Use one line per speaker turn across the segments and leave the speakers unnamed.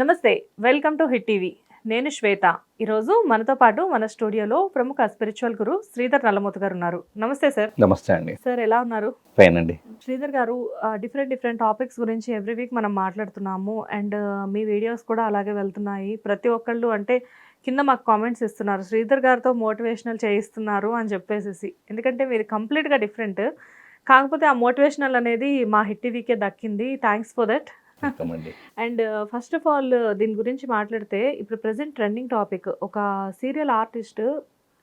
నమస్తే welcome to hit TV. నేను శ్వేత. ఈరోజు మనతో పాటు మన స్టూడియోలో ప్రముఖ స్పిరిచువల్ గురు శ్రీధర్ నల్లమూత గారు ఉన్నారు. నమస్తే సార్.
నమస్తే అండి.
సార్ ఎలా ఉన్నారు?
ఫైన్ అండి.
శ్రీధర్ గారు డిఫరెంట్ డిఫరెంట్ టాపిక్స్ గురించి ఎవ్రీ వీక్ మనం మాట్లాడుతున్నాము. అండ్ మీ వీడియోస్ కూడా అలాగే వెళ్తున్నాయి. ప్రతి ఒక్కళ్ళు అంటే కింద మాకు కామెంట్స్ ఇస్తున్నారు. శ్రీధర్ గారితో మోటివేషనల్ చేయిస్తున్నారు అని చెప్పేసి ఎందుకంటే మీరు కంప్లీట్గా డిఫరెంట్ కాకపోతే ఆ మోటివేషనల్ అనేది మా హిట్ టీవీకే దక్కింది. Thanks for that
and
first of all దీని గురించి మాట్లాడితే ఇప్పుడు ప్రజెంట్ ట్రెండింగ్ టాపిక్ ఒక సీరియల్ ఆర్టిస్ట్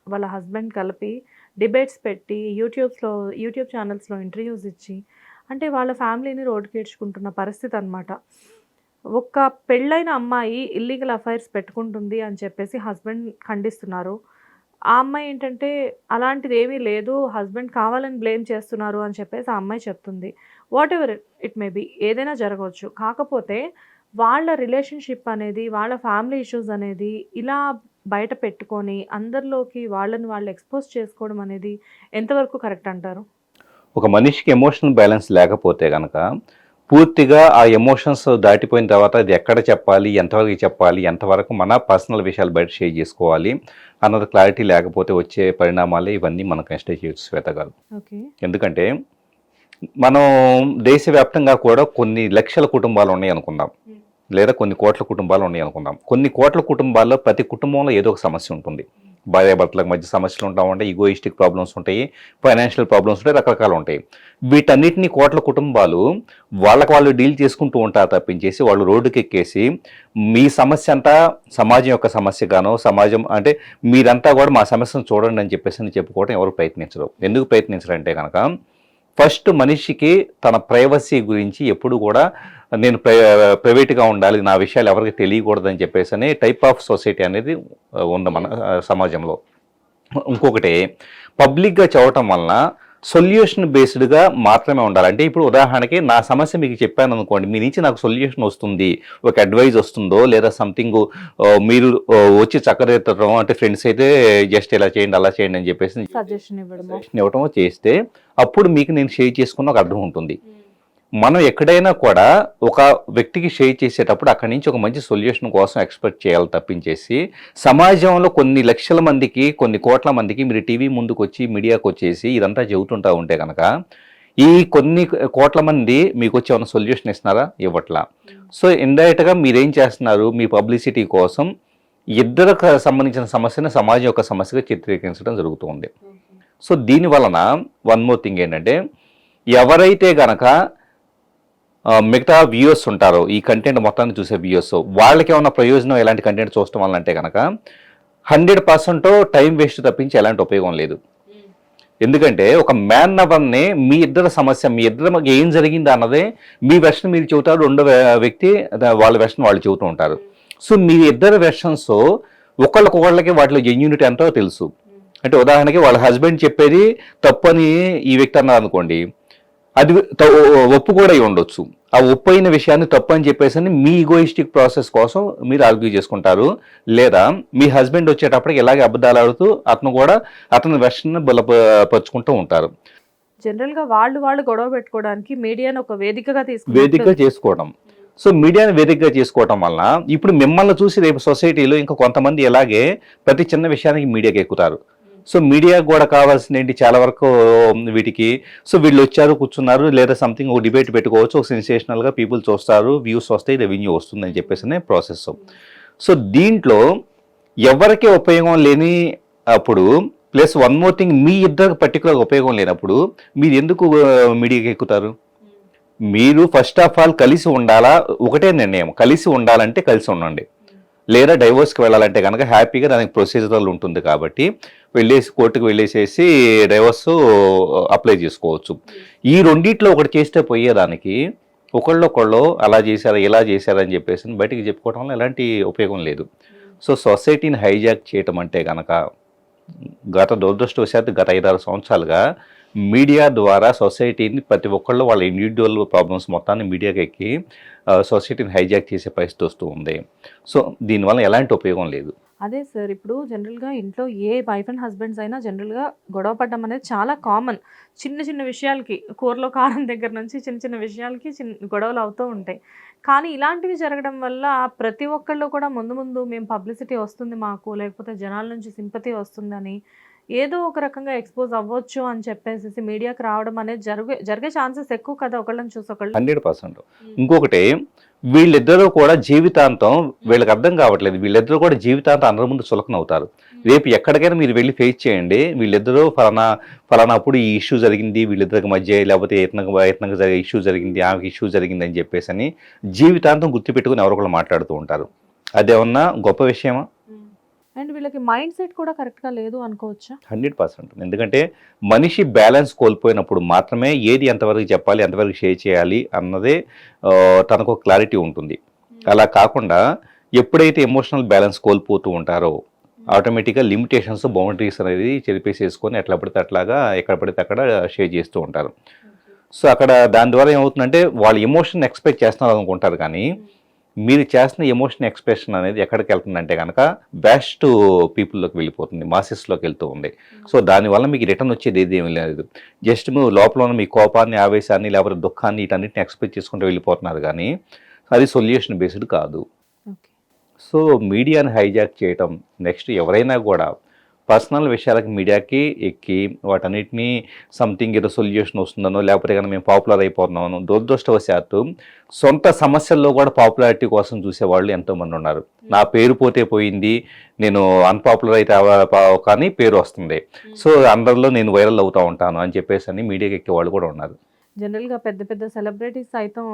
వాళ్ళ హస్బెండ్ కలిపి డిబేట్స్ పెట్టి యూట్యూబ్స్లో యూట్యూబ్ ఛానల్స్లో ఇంటర్వ్యూస్ ఇచ్చి అంటే వాళ్ళ ఫ్యామిలీని రోడ్డుకి ఏడ్చుకుంటున్న పరిస్థితి అనమాట ఒక్క పెళ్ళైన అమ్మాయి ఇల్లీగల్ అఫైర్స్ పెట్టుకుంటుంది అని చెప్పేసి హస్బెండ్ ఖండిస్తున్నారు. ఆ అమ్మాయి ఏంటంటే అలాంటిది ఏమీ లేదు హస్బెండ్ కావాలని బ్లేమ్ చేస్తున్నారు అని చెప్పేసి ఆ అమ్మాయి చెప్తుంది. Whatever it may be ఏదైనా జరగవచ్చు. కాకపోతే వాళ్ళ రిలేషన్షిప్ అనేది వాళ్ళ ఫ్యామిలీ ఇష్యూస్ అనేది ఇలా బయట పెట్టుకొని అందరిలోకి వాళ్ళని వాళ్ళు ఎక్స్పోజ్ చేసుకోవడం అనేది ఎంతవరకు కరెక్ట్ అంటారు?
ఒక మనిషికి ఎమోషనల్ బ్యాలెన్స్ లేకపోతే కనుక పూర్తిగా ఆ ఎమోషన్స్ దాటిపోయిన తర్వాత అది ఎక్కడ చెప్పాలి ఎంతవరకు చెప్పాలి ఎంతవరకు మన పర్సనల్ విషయాలు బయట షేర్ చేసుకోవాలి అన్నది క్లారిటీ లేకపోతే వచ్చే పరిణామాలే ఇవన్నీ మనం కన్సిడర్ చేయొచ్చు శ్వేత గారు. ఎందుకంటే మనం దేశవ్యాప్తంగా కూడా కొన్ని లక్షల కుటుంబాలు ఉన్నాయి అనుకుందాం. లేదా కొన్ని కోట్ల కుటుంబాలు ఉన్నాయి అనుకుందాం. కొన్ని కోట్ల కుటుంబాల్లో ప్రతి కుటుంబంలో ఏదో ఒక సమస్య ఉంటుంది. భార్యాభర్తలకు మధ్య సమస్యలు ఉంటా ఉంటాయి ఈగోయిస్టిక్ ప్రాబ్లమ్స్ ఉంటాయి ఫైనాన్షియల్ ప్రాబ్లమ్స్ ఉంటాయి రకరకాలు ఉంటాయి. వీటన్నిటిని కోట్ల కుటుంబాలు వాళ్ళకి వాళ్ళు డీల్ చేసుకుంటూ ఉంటారు తప్పించేసి వాళ్ళు రోడ్డుకి ఎక్కేసి మీ సమస్య అంతా సమాజం యొక్క సమస్యగానో సమాజం అంటే మీరంతా కూడా మా సమస్యను చూడండి అని చెప్పేసి అని చెప్పుకోవడం ఎవరు ప్రయత్నించరు. ఎందుకు ప్రయత్నించరంటే కనుక ఫస్ట్ మనిషికి తన ప్రైవసీ గురించి ఎప్పుడు కూడా నేను ప్ర ప్రైవేట్గా ఉండాలి నా విషయాలు ఎవరికి తెలియకూడదని చెప్పేసి అనే టైప్ ఆఫ్ సొసైటీ అనేది ఉంది మన సమాజంలో. ఇంకొకటి పబ్లిక్గా చదవటం వలన సొల్యూషన్ బేస్డ్గా మాత్రమే ఉండాలి. అంటే ఇప్పుడు ఉదాహరణకి నా సమస్య మీకు చెప్పాను అనుకోండి మీ నుంచి నాకు సొల్యూషన్ వస్తుంది ఒక అడ్వైజ్ వస్తుందో లేదా సంథింగ్ మీరు వచ్చి చక్కరెత్తడం అంటే ఫ్రెండ్స్ అయితే జస్ట్ ఇలా చేయండి అలా చేయండి అని చెప్పేసి
సజెషన్ ఇవ్వడము?
చేస్తే అప్పుడు మీకు నేను షేర్ చేసుకున్న ఒక అర్థం ఉంటుంది. మనం ఎక్కడైనా కూడా ఒక వ్యక్తికి షేర్ చేసేటప్పుడు అక్కడి నుంచి ఒక మంచి సొల్యూషన్ కోసం ఎక్స్పెక్ట్ చేయాలి తప్పించేసి సమాజంలో కొన్ని లక్షల మందికి కొన్ని కోట్ల మందికి మీరు టీవీ ముందుకు వచ్చి మీడియాకు వచ్చేసి ఇదంతా చెబుతుంటా ఉంటే కనుక ఈ కొన్ని కోట్ల మంది మీకు వచ్చి ఏమైనా సొల్యూషన్ ఇస్తున్నారా? ఇవ్వట్లా. సో ఇండైరెక్ట్గా మీరేం చేస్తున్నారు? మీ పబ్లిసిటీ కోసం ఇద్దరికి సంబంధించిన సమస్యను సమాజం యొక్క సమస్యగా చిత్రీకరించడం జరుగుతుంది సో దీని వలన వన్ మోర్ థింగ్ ఏంటంటే ఎవరైతే గనక మిగతా వ్యూయర్స్ ఉంటారు. ఈ కంటెంట్ మొత్తాన్ని చూసే వ్యూయర్స్ వాళ్ళకి ఏమైనా ప్రయోజనం ఎలాంటి కంటెంట్ చూడటం వల్ల అంటే కనుక హండ్రెడ్ పర్సెంట్ టైం వేస్ట్ తప్పించి ఎలాంటి ఉపయోగం లేదు. ఎందుకంటే ఒక మ్యాన్ అవర్ని మీ ఇద్దరు సమస్య మీ ఇద్దరు ఏం జరిగింది అన్నదే మీ వెర్షన్ మీరు చెబుతారు రెండో వ్యక్తి వాళ్ళ వెర్షన్ వాళ్ళు చెబుతూ ఉంటారు. సో మీ ఇద్దరు వెర్షన్స్ ఒకళ్ళకొకళ్ళకి వాటిలో జెన్యూనిటీ ఎంతో తెలుసు. అంటే ఉదాహరణకి వాళ్ళ హస్బెండ్ చెప్పేది తప్పని ఈ వ్యక్తి అన్నారు అనుకోండి అది ఒప్పు కూడా అయి ఉండొచ్చు. ఆ ఒప్పు అయిన విషయాన్ని తప్పు అని చెప్పేసి అని మీ ఈగోయిస్టిక్ ప్రాసెస్ కోసం మీరు ఆర్గ్యూ చేసుకుంటారు. లేదా మీ హస్బెండ్ వచ్చేటప్పటికి ఇలాగే అబద్ధాలు ఆడుతూ అతను కూడా అతని వెర్షన్ బలపరుచుకుంటూ ఉంటారు.
జనరల్గా వాళ్ళు వాళ్ళు గొడవ పెట్టుకోవడానికి మీడియాను ఒక వేదికగా
వేదికగా
తీసుకుని
చేసుకోవడం. సో మీడియాని వేదికగా చేసుకోవడం వల్ల ఇప్పుడు మిమ్మల్ని చూసి రేపు సొసైటీలో ఇంకా కొంతమంది ఇలాగే ప్రతి చిన్న విషయానికి మీడియాకి ఎక్కుతారు. సో మీడియా కూడా కావాల్సింది ఏంటి చాలా వరకు వీటికి. సో వీళ్ళు వచ్చారు కూర్చున్నారు లేదా సంథింగ్ ఒక డిబేట్ పెట్టుకోవచ్చు ఒక సెన్సేషనల్గా పీపుల్ చూస్తారు వ్యూస్ వస్తాయి రెవెన్యూ వస్తుందని చెప్పేసి ప్రాసెస్ సో దీంట్లో ఎవరికి ఉపయోగం లేని అప్పుడు ప్లస్ వన్ మోర్ థింగ్ మీ ఇద్దరికి పర్టికులర్ ఉపయోగం లేనప్పుడు మీరు ఎందుకు మీడియాకి ఎక్కుతారు? మీరు ఫస్ట్ ఆఫ్ ఆల్ కలిసి ఉండాలా? ఒకటే నిర్ణయం కలిసి ఉండాలంటే కలిసి ఉండండి. లేదా డైవోర్స్కి వెళ్ళాలంటే కనుక హ్యాపీగా దానికి ప్రొసీజరల్ ఉంటుంది కాబట్టి వెళ్ళేసి కోర్టుకు వెళ్ళేసేసి డైవర్స్ అప్లై చేసుకోవచ్చు. ఈ రెండిట్లో ఒకటి చేస్తే పోయేదానికి ఒకళ్ళొకళ్ళు అలా చేశారా ఇలా చేశారా అని చెప్పేసి బయటికి చెప్పుకోవడం వల్ల ఎలాంటి ఉపయోగం లేదు. సో సొసైటీని హైజాక్ చేయటం అంటే కనుక గత దురదృష్టవశాత్తు గత ఐదారు సంవత్సరాలుగా మీడియా ద్వారా సొసైటీని ప్రతి ఒక్కళ్ళు వాళ్ళ ఇండివిజువల్ ప్రాబ్లమ్స్ మొత్తాన్ని మీడియాకి ఎక్కి సొసైటీని హైజాక్ చేసే పరిస్థితి వస్తూ ఉంది. సో దీనివల్ల ఎలాంటి ఉపయోగం లేదు.
అదే సార్ ఇప్పుడు జనరల్గా ఇంట్లో ఏ వైఫ్ అండ్ హస్బెండ్స్ అయినా జనరల్గా గొడవ పడడం అనేది చాలా కామన్. చిన్న చిన్న విషయాలకి కూరలో కారం దగ్గర నుంచి చిన్న చిన్న విషయాలకి చిన్న గొడవలు అవుతూ ఉంటాయి. కానీ ఇలాంటివి జరగడం వల్ల ప్రతి ఒక్కళ్ళు కూడా ముందు ముందు మేము పబ్లిసిటీ వస్తుంది మాకు లేకపోతే జనాల నుంచి సింపతి వస్తుందని ఏదో ఒక రకంగా ఎక్స్పోజ్ అవ్వచ్చు అని చెప్పేసి మీడియాకి రావడం అనేది జరిగే జరిగే ఛాన్సెస్ ఎక్కువ కదా ఒకళ్ళని చూసి ఒకళ్ళు.
Hundred percent. ఇంకొకటి వీళ్ళిద్దరూ కూడా జీవితాంతం వీళ్ళకి అర్థం కావట్లేదు. వీళ్ళిద్దరూ కూడా జీవితాంతం అందరి ముందు చులకన అవుతారు. రేపు ఎక్కడికైనా మీరు వెళ్ళి ఫేస్ చేయండి. వీళ్ళిద్దరూ ఫలానా ఫలానా అప్పుడు ఈ ఇష్యూ జరిగింది వీళ్ళిద్దరికి మధ్య లేకపోతే ఇతనకు ఇతనకు జరిగే ఇష్యూ జరిగింది ఆమెకి ఇష్యూ జరిగింది అని చెప్పేసి అని జీవితాంతం గుర్తుపెట్టుకుని ఎవరొకరు మాట్లాడుతూ ఉంటారు. అదేమన్నా గొప్ప విషయమా?
అండ్ వీళ్ళకి మైండ్ సెట్ కూడా కరెక్ట్గా లేదు అనుకోవచ్చా?
Hundred percent. ఎందుకంటే మనిషి బ్యాలెన్స్ కోల్పోయినప్పుడు మాత్రమే ఏది ఎంతవరకు చెప్పాలి ఎంతవరకు షేర్ చేయాలి అన్నదే తనకు క్లారిటీ ఉంటుంది. అలా కాకుండా ఎప్పుడైతే ఎమోషనల్ బ్యాలెన్స్ కోల్పోతూ ఉంటారో ఆటోమేటిక్గా లిమిటేషన్స్ బౌండరీస్ అనేది చెరిపేసేసుకొని ఎట్లా పడితే అట్లాగా ఎక్కడ పడితే అక్కడ షేర్ చేస్తూ ఉంటారు. సో అక్కడ దాని ద్వారా ఏమవుతుందంటే వాళ్ళు ఎమోషన్ ఎక్స్పెక్ట్ చేస్తున్నారు అనుకుంటారు కానీ మీరు చేస్తున్న ఎమోషన్ ఎక్స్ప్రెషన్ అనేది ఎక్కడికి వెళ్తుందంటే కనుక బెస్ట్ పీపుల్లోకి వెళ్ళిపోతుంది మాసెస్లోకి వెళ్తూ ఉంది. సో దానివల్ల మీకు రిటర్న్ వచ్చేది ఏది ఏమీ లేదు. జస్ట్ మీరు లోపల ఉన్న మీ కోపాన్ని ఆవేశాన్ని లేకపోతే దుఃఖాన్ని వీటన్నిటిని ఎక్స్పెక్ట్ చేసుకుంటూ వెళ్ళిపోతున్నారు కానీ అది సొల్యూషన్ బేస్డ్ కాదు. సో మీడియాని హైజాక్ చేయటం నెక్స్ట్ ఎవరైనా కూడా పర్సనల్ విషయాలకి మీడియాకి ఎక్కి వాటన్నిటిని సంథింగ్ ఏదో సొల్యూషన్ వస్తుందనో లేకపోతే కానీ మేము పాపులర్ అయిపోతున్నామనో దురదృష్టవశాత్తు సొంత సమస్యల్లో కూడా పాపులారిటీ కోసం చూసేవాళ్ళు ఎంతోమంది ఉన్నారు. నా పేరు పోతే పోయింది నేను అన్పాపులర్ అయితే కానీ పేరు వస్తుంది. సో అందరిలో నేను వైరల్ అవుతా ఉంటాను అని చెప్పేసి అని మీడియాకి ఎక్కే వాళ్ళు కూడా ఉన్నారు.
జనరల్గా పెద్ద పెద్ద సెలబ్రిటీస్ సైతం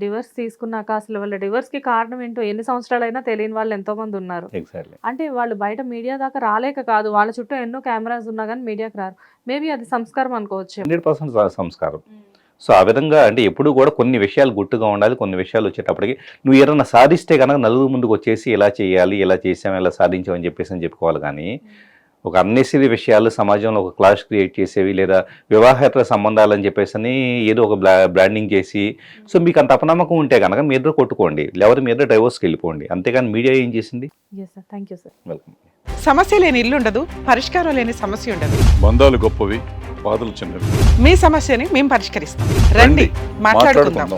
డివర్స్ తీసుకున్నాక అసలు వాళ్ళ డివర్స్కి కారణం ఏంటో ఎన్ని సంవత్సరాలైనా తెలియని వాళ్ళు ఎంతో మంది ఉన్నారు.
ఎగ్జాక్ట్లీ.
అంటే వాళ్ళు బయట మీడియా దాకా రాలేక కాదు వాళ్ళ చుట్టూ ఎన్నో కెమెరాస్ ఉన్నా కానీ మీడియాకి రారు. మేబీ అది సంస్కారం అనుకోవచ్చు
హండ్రెడ్ పర్సెంట్ సంస్కారం. సో ఆ విధంగా అంటే ఎప్పుడు కూడా కొన్ని విషయాలు గుట్టుగా ఉండాలి కొన్ని విషయాలు వచ్చేటప్పటికి నువ్వు ఏదైనా సాధిస్తే కనుక నలుగురు ముందుకు వచ్చేసి ఇలా చేయాలి ఇలా చేసాం ఇలా సాధించామని చెప్పేసి అని చెప్పుకోవాలి కానీ ఒక అన్నెసరీ విషయాలు సమాజంలో ఒక క్లాష్ క్రియేట్ చేసేవి లేదా వివాహేతర సంబంధాలు అని చెప్పేసి అని ఏదో ఒక బ్రాండింగ్ చేసి సో మీకు అంత అపనమ్మకం ఉంటే కనుక మీ ఇద్దరు కొట్టుకోండి. లేకపోతే మీ ఇద్దరు డైవర్స్కి వెళ్ళిపోండి. అంతేగాని మీడియా ఏం చేసింది?
Yes sir thank you sir
welcome
సమస్య లేని ఇల్లు ఉండదు పరిష్కారం లేని సమస్య ఉండదు.
బంధాలు గొప్పవి బాధలు చిన్నవి.
మీ సమస్యని మేము పరిష్కరిస్తాం. రండి
మాట్లాడుకుందాం.